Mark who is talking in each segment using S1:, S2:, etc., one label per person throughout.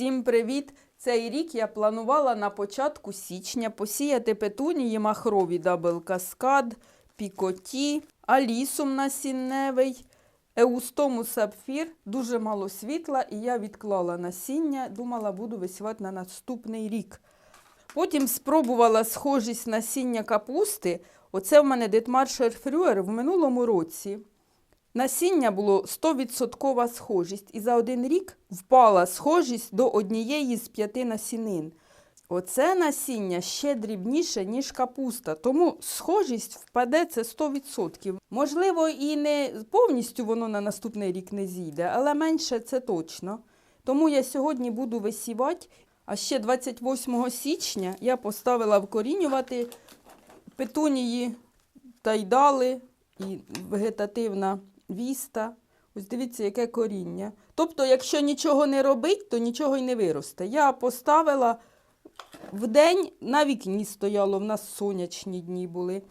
S1: Всім привіт! Цей рік я планувала на початку січня посіяти петунії махрові Дабл Каскад, Пікоті, Алісум насінневий, Еустому Сапфір. Дуже мало світла, і я відклала насіння. Думала, буду висівати на наступний рік. Потім спробувала схожість насіння капусти. Оце в мене Детмаршер Фрюер в минулому році. Насіння було 100% схожість, і за один рік впала схожість до однієї з п'яти насінин. Оце насіння ще дрібніше, ніж капуста, тому схожість впаде це 100%. Можливо, і не повністю воно на наступний рік не зійде, але менше це точно. Тому я сьогодні буду висівати, а ще 28 січня я поставила вкорінювати петунії тайдали і вегетативна віста. Ось дивіться, яке коріння. Тобто, якщо нічого не робить, то нічого й не виросте. Я поставила в день на вікні стояло, в нас сонячні дні були.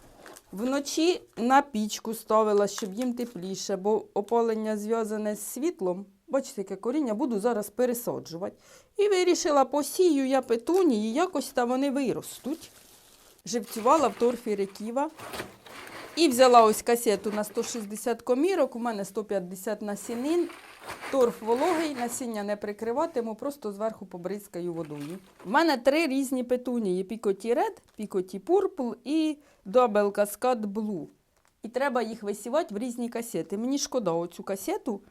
S1: Вночі на пічку ставила, щоб їм тепліше, бо опалення зв'язане з світлом. Бачите, яке коріння, буду зараз пересаджувати. І вирішила, посію я петунії, якось там вони виростуть. Живцювала в торфі реківа. І взяла ось касету на 160 комірок, у мене 150 насінин. Торф вологий, насіння не прикриватиму, просто зверху побризкаю водою. У мене три різні петунії: Пікоті Ред, Пікоті Пурпл і Double Cascade Blue. І треба їх висівати в різні касети. Мені шкода оцю касету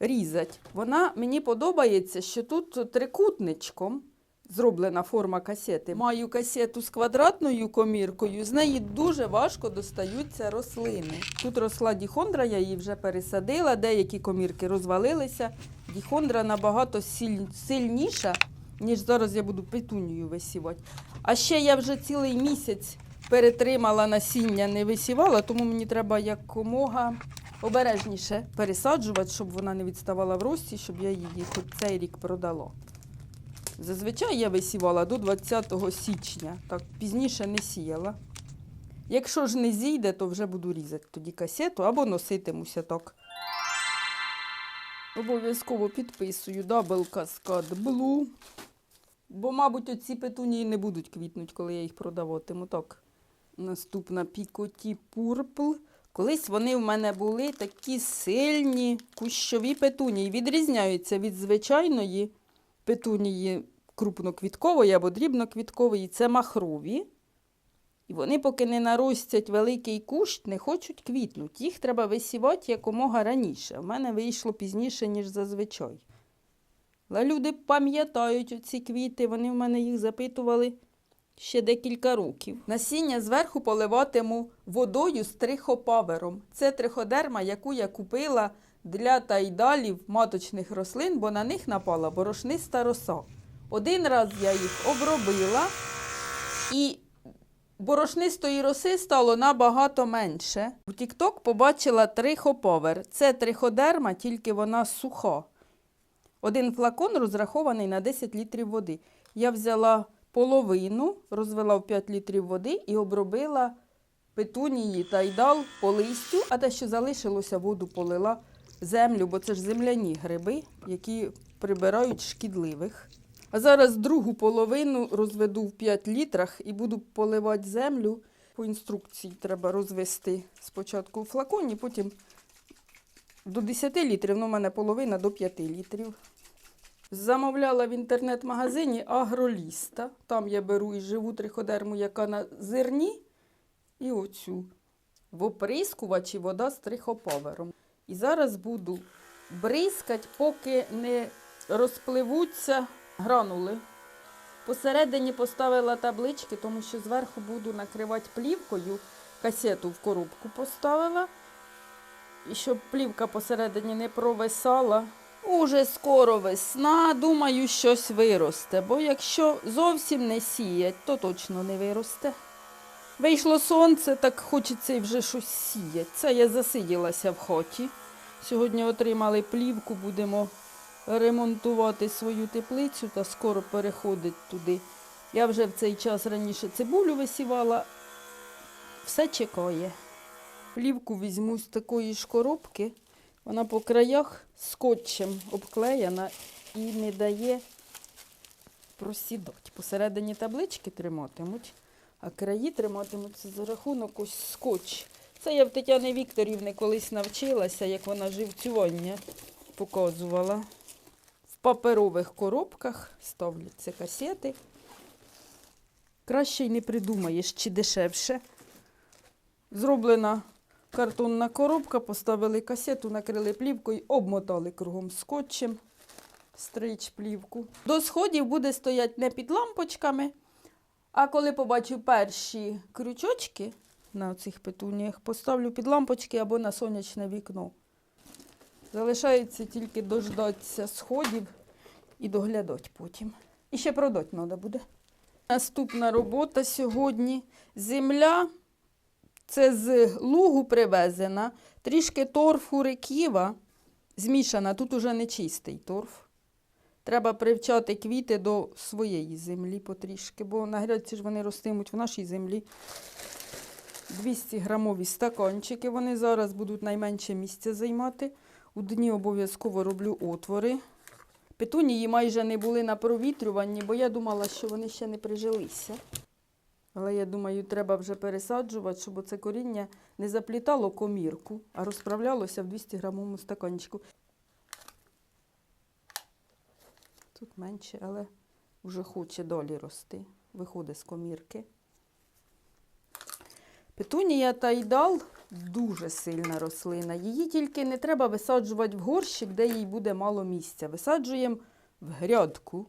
S1: різати. Вона мені подобається, що тут трикутничком зроблена форма касети. Маю касету з квадратною коміркою, з неї дуже важко достаються рослини. Тут росла діхондра, я її вже пересадила, деякі комірки розвалилися. Діхондра набагато сильніша, ніж зараз я буду петунію висівати. А ще я вже цілий місяць перетримала насіння, не висівала, тому мені треба якомога обережніше пересаджувати, щоб вона не відставала в рості, щоб я її хоч цей рік продала. Зазвичай я висівала до 20 січня, так пізніше не сіяла. Якщо ж не зійде, то вже буду різати тоді касету або носитимуся так. Обов'язково підписую Double Cascade Blue. Бо, мабуть, оці петунії не будуть квітнути, коли я їх продаватиму. Так. Наступна Пікоті Purple. Колись вони в мене були такі сильні кущові петунії. Відрізняються від звичайної петунії крупноквіткової або дрібноквіткової. Це махрові. І вони, поки не наростять великий кущ, не хочуть квітнути. Їх треба висівати якомога раніше. У мене вийшло пізніше, ніж зазвичай. Але люди пам'ятають ці квіти, вони в мене їх запитували ще декілька років. Насіння зверху поливатиму водою з трихопавером. Це триходерма, яку я купила для тайдалів маточних рослин, бо на них напала борошниста роса. Один раз я їх обробила, і борошнистої роси стало набагато менше. В TikTok побачила трихоповер. Це триходерма, тільки вона суха. Один флакон розрахований на 10 літрів води. Я взяла половину, розвела в 5 літрів води і обробила петунії тайдал по листю, а те, що залишилося, воду полила землю, бо це ж земляні гриби, які прибирають шкідливих. А зараз другу половину розведу в 5 літрах і буду поливати землю. По інструкції треба розвести спочатку в флаконі, потім до 10 літрів, ну, у мене половина до 5 літрів. Замовляла в інтернет-магазині Агроліста. Там я беру і живу триходерму, яка на зерні, і оцю. В оприскувачі вода з трихопавером. І зараз буду бризкати, поки не розпливуться гранули. Посередині поставила таблички, тому що зверху буду накривати плівкою. Касету в коробку поставила. І щоб плівка посередині не провисала. Уже скоро весна, думаю, щось виросте, бо якщо зовсім не сіять, то точно не виросте. Вийшло сонце, так хочеться і вже щось сіяти. Це я засиділася в хаті. Сьогодні отримали плівку, будемо ремонтувати свою теплицю та скоро переходить туди. Я вже в цей час раніше цибулю висівала. Все чекає. Плівку візьму з такої ж коробки. Вона по краях скотчем обклеєна і не дає просідати. Посередині таблички триматимуть, а краї триматимуться за рахунок ось скотч. Це я в Тетяни Вікторівни колись навчилася, як вона живцювання показувала. В паперових коробках ставляться касети. Краще й не придумаєш, чи дешевше. Зроблена картонна коробка, поставили касету, накрили плівкою, обмотали кругом скотчем, стрич плівку. До сходів буде стояти не під лампочками, а коли побачу перші крючочки на цих петуніях, поставлю під лампочки або на сонячне вікно. Залишається тільки дождатися сходів і доглядати потім. І ще продати треба буде. Наступна робота сьогодні. Земля це з лугу привезена, трішки торфу реківа змішана. Тут уже не чистий торф. Треба привчати квіти до своєї землі потрішки, бо на грядці ж вони ростимуть в нашій землі. 200 грамові стаканчики. Вони зараз будуть найменше місця займати. У дні обов'язково роблю отвори. Петунії майже не були на провітрюванні, бо я думала, що вони ще не прижилися. Але я думаю, треба вже пересаджувати, щоб це коріння не заплітало комірку, а розправлялося в 200 грамовому стаканчику. Тут менше, але вже хоче долі рости. Виходить з комірки. Петунія тайдал дуже сильна рослина. Її тільки не треба висаджувати в горщик, де їй буде мало місця. Висаджуємо в грядку.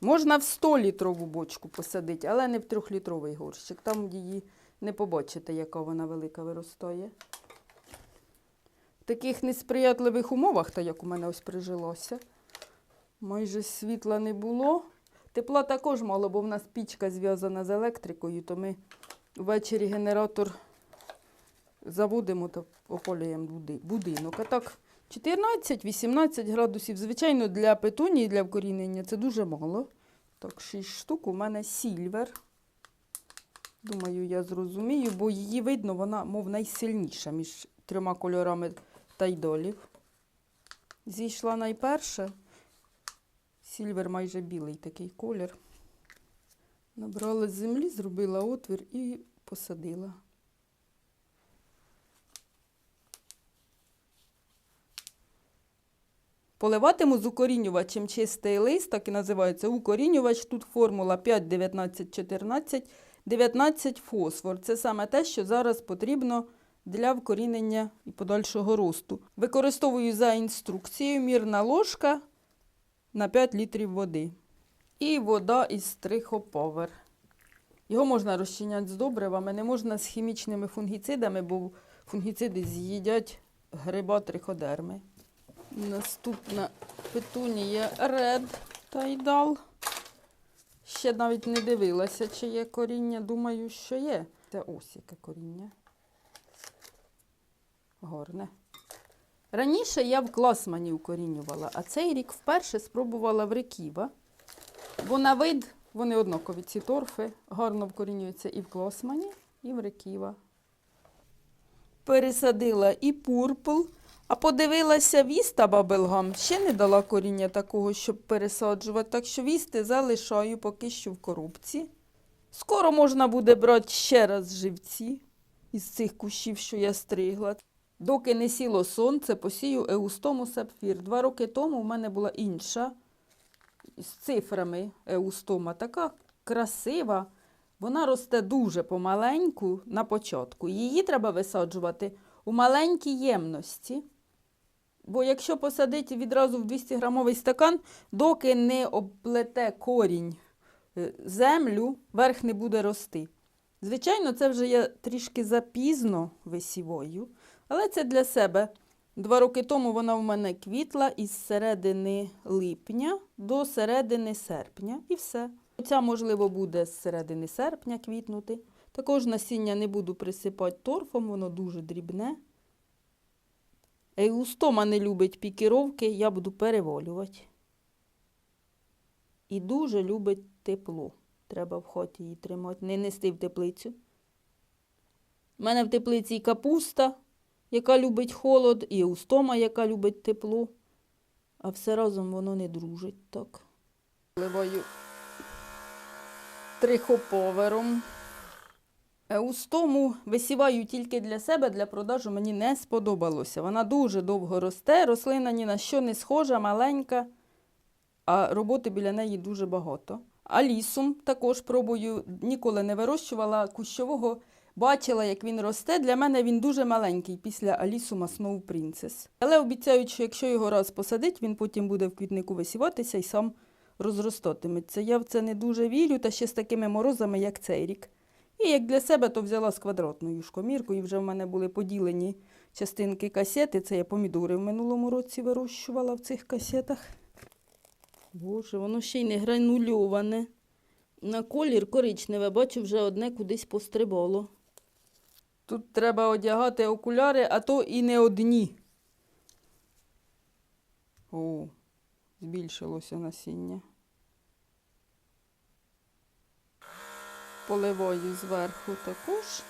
S1: Можна в 100-літрову бочку посадити, але не в 3-літровий горщик. Там її не побачите, яка вона велика виростає. В таких несприятливих умовах, та як у мене ось прижилося, майже світла не було. Тепла також мало, бо в нас пічка зв'язана з електрикою, то ми ввечері генератор заводимо та опалюємо будинок. А так 14-18 градусів. Звичайно, для петунії, для вкорінення це дуже мало. Так, 6 штук у мене сільвер. Думаю, я зрозумію, бо її видно, вона, мов найсильніша між трьома кольорами тайдолів. Зійшла найперша. Сільвер майже білий такий колір. Набрала з землі, зробила отвір і посадила. Поливатиму з укорінювачем чистий лист, так і називається укорінювач. Тут формула 5, 19, 14, 19 фосфор. Це саме те, що зараз потрібно для вкорінення і подальшого росту. Використовую за інструкцією мірна ложка на 5 літрів води. І вода із стрихоповер. Його можна розчиняти з добривами, не можна з хімічними фунгіцидами, бо фунгіциди з'їдять гриба триходерми. Наступна петунія Red Тайдал. Ще навіть не дивилася, чи є коріння. Думаю, що є. Це ось яке коріння. Горне. Раніше я в класмані укорінювала, а цей рік вперше спробувала в реківа. Бо на вид вони однакові ці торфи гарно вкорінюються і в класмані, і в реківа. Пересадила і пурпл, а подивилася віста бабелгам, ще не дала коріння такого, щоб пересаджувати. Так що вісти залишаю поки що в коробці. Скоро можна буде брати ще раз живці із цих кущів, що я стригла. Доки не сіло сонце, посію еустому сапфір. Два роки тому в мене була інша з цифрами еустома, така красива. Вона росте дуже помаленьку на початку. Її треба висаджувати у маленькій ємності. Бо якщо посадити відразу в 200-грамовий стакан, доки не оплете корінь е, землю, верх не буде рости. Звичайно, це вже я трішки запізно висівою, але це для себе. Два роки тому вона в мене квітла із середини липня до середини серпня і все. Ця, можливо, буде з середини серпня квітнути. Також насіння не буду присипати торфом, воно дуже дрібне. Еустома не любить пікіровки, я буду переволювати. І дуже любить тепло. Треба в хаті її тримати, не нести в теплицю. У мене в теплиці і капуста, яка любить холод, і еустома, яка любить тепло. А все разом воно не дружить так. Вливаю трихоповером. Еустому висіваю тільки для себе, для продажу мені не сподобалося. Вона дуже довго росте, рослина ні на що не схожа, маленька, а роботи біля неї дуже багато. Алісум також пробую, ніколи не вирощувала кущового, бачила, як він росте. Для мене він дуже маленький після Алісума Snow Princess. Але обіцяють, що якщо його раз посадить, він потім буде в квітнику висіватися і сам розростатиметься. Я в це не дуже вірю, та ще з такими морозами, як цей рік. І як для себе, то взяла з квадратною шкоміркою. Вже в мене були поділені частинки касети. Це я помідори в минулому році вирощувала в цих касетах. Боже, воно ще й не гранульоване. На колір коричневе, бачу, вже одне кудись пострибало. Тут треба одягати окуляри, а то і не одні. О, збільшилося насіння. Поливаю зверху також.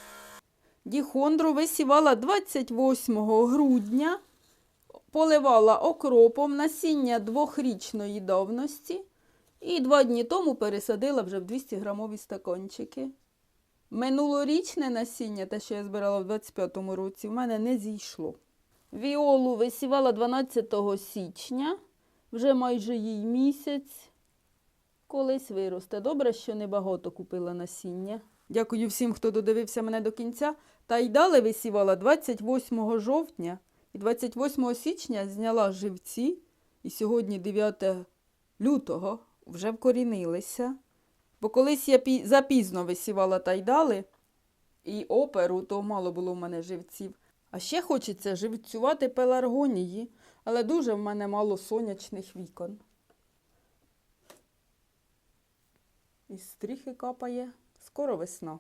S1: Діхондру висівала 28 грудня, поливала окропом насіння двохрічної давності і два дні тому пересадила вже в 200 грамові стаканчики. Минулорічне насіння, те, що я збирала в 25-му році, в мене не зійшло. Віолу висівала 12 січня, вже майже їй місяць. Колись виросте. Добре, що небагато купила насіння. Дякую всім, хто додивився мене до кінця. Та й далі висівала 28 жовтня і 28 січня зняла живці. І сьогодні 9 лютого вже вкорінилися. Бо колись я запізно висівала тайдали і оперу, то мало було в мене живців. А ще хочеться живцювати пеларгонії, але дуже в мене мало сонячних вікон. І стріхи капає. Скоро весна.